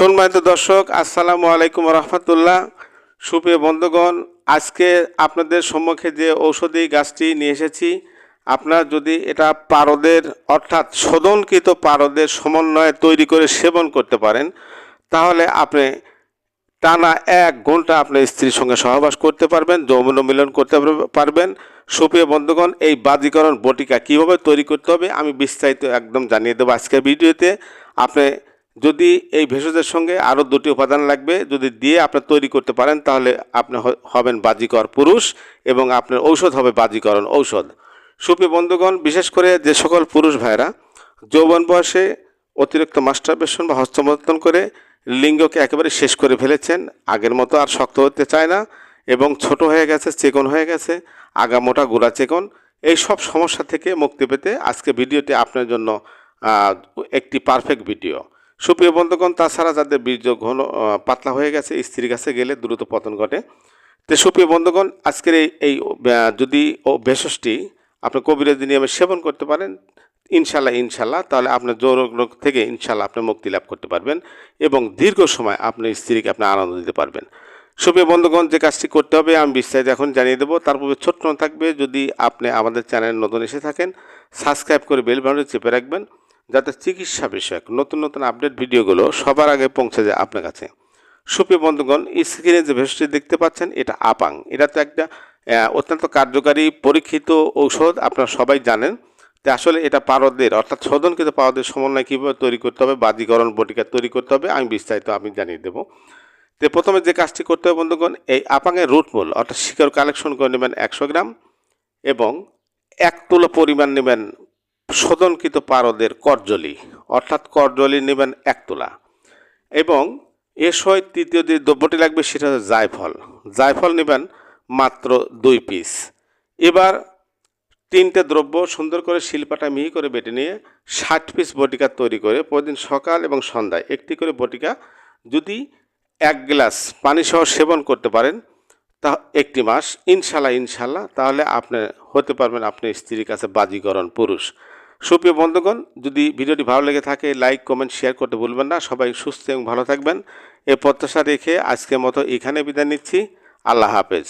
সম্মানিত দর্শক, আসসালামু আলাইকুম রহমতুল্লাহ। সুপ্রিয় বন্ধুগণ, আজকে আপনাদের সম্মুখে যে ঔষধি গাছটি নিয়ে এসেছি, আপনার যদি এটা পারদের, অর্থাৎ শোধনকৃত পারদের সমন্বয়ে তৈরি করে সেবন করতে পারেন, তাহলে আপনি টানা এক ঘণ্টা আপনার স্ত্রীর সঙ্গে সহবাস করতে পারবেন যৌন মিলন করতে পারবেন। সুপ্রিয় বন্ধুগণ, এই বাজিকরণ বটিকা কীভাবে তৈরি করতে হবে, আমি বিস্তারিত একদম জানিয়ে দেবো আজকের ভিডিওতে। আপনি যদি এই ভেষজের সঙ্গে আরও দুটি উপাদান লাগবে, যদি দিয়ে আপনি তৈরি করতে পারেন, তাহলে আপনি হবেন বাজিকর পুরুষ এবং আপনার ঔষধ হবে বাজিকরণ ঔষধ। সুপ্রিয় বন্ধুগণ, বিশেষ করে যে সকল পুরুষ ভাইরা যৌবন বয়সে অতিরিক্ত মাস্টারবেশন বা হস্তমর্তন করে লিঙ্গকে একেবারে শেষ করে ফেলেছেন, আগের মতো আর শক্ত হতে চায় না এবং ছোট হয়ে গেছে, চেকন হয়ে গেছে, আগা মোটা গোড়া চেকন, এই সব সমস্যা থেকে মুক্তি পেতে আজকে ভিডিওটি আপনার জন্য একটি পারফেক্ট ভিডিও সুপ্রিয় বন্ধুগণ, তাছাড়া যাদের বীর্য ঘন পাতলা হয়ে গেছে, স্ত্রীর কাছে গেলে দ্রুত পতন ঘটে। তো সুপ্রিয় বন্ধুগণ, আজকের এই এই যদি ও ভেষজটি আপনি কবিরাজি নিয়মে সেবন করতে পারেন, ইনশাল্লাহ ইনশাল্লাহ, তাহলে আপনার যৌন রোগ থেকে ইনশাল্লাহ আপনি মুক্তি লাভ করতে পারবেন এবং দীর্ঘ সময় আপনার স্ত্রীকে আপনি আনন্দ দিতে পারবেন। সুপ্রিয় বন্ধুগণ, যে কাজটি করতে হবে, আমি বিস্তারিত এখন জানিয়ে দেবো। তার পূর্বে ছোট্ট থাকবে, যদি আপনি আমাদের চ্যানেল নতুন এসে থাকেন, সাবস্ক্রাইব করে বেল চেপে রাখবেন। যাতে চিকিৎসা বিষয়ক নতুন নতুন আপডেট ভিডিওগুলো সবার আগে পৌঁছে যায় আপনার কাছে। সুপ্রিয় বন্ধুগণ স্ক্রিনে যে ভেষজটি দেখতে পাচ্ছেন, এটা আপাং। এটা তো একটা অত্যন্ত কার্যকারী, পরীক্ষিত ঔষধ, আপনারা সবাই জানেন। তো আসলে এটা পারদের, অর্থাৎ শোধনকৃত পারদের সমন্বয় কীভাবে তৈরি করতে হবে বাদিকরণ বটিকা তৈরি করতে হবে, আমি বিস্তারিত আমি জানিয়ে দেবো। তো প্রথমে যে কাজটি করতে হবে বন্ধুগণ, এই আপাঙের রুটমূল অর্থাৎ শিকড় কালেকশন করে নেবেন একশো গ্রাম এবং এক তুলো পরিমাণ নেবেন শোধনকৃত পারদের করজলি, অর্থাৎ করজলি নেবেন এক তুলা। এবং এর সহিত তৃতীয় যে দ্রব্যটি লাগবে সেটা হচ্ছে জায়ফল। জায়ফল নেবেন মাত্র দুই পিস। এবার তিনটে দ্রব্য সুন্দর করে শিল্পাটা মিহি করে বেটে নিয়ে ষাট পিস বটিকা তৈরি করে প্রতিদিন সকাল এবং সন্ধ্যায় একটি করে বটিকা যদি এক গ্লাস পানি সহ সেবন করতে পারেন, তা একটি মাস। ইনশাল্লাহ ইনশাল্লাহ তাহলে আপনি হতে পারবেন আপনার স্ত্রীর কাছে বাজিকরণ পুরুষ। সুপ্রিয় বন্ধুগণ, যদি ভিডিওটি ভালো লেগে থাকে, লাইক, কমেন্ট, শেয়ার করতে ভুলবেন না। সবাই সুস্থ এবং ভালো থাকবেন। এ প্রত্যাশা রেখে আজকের মতো এখানে বিদায় নিচ্ছি। আল্লাহ হাফেজ।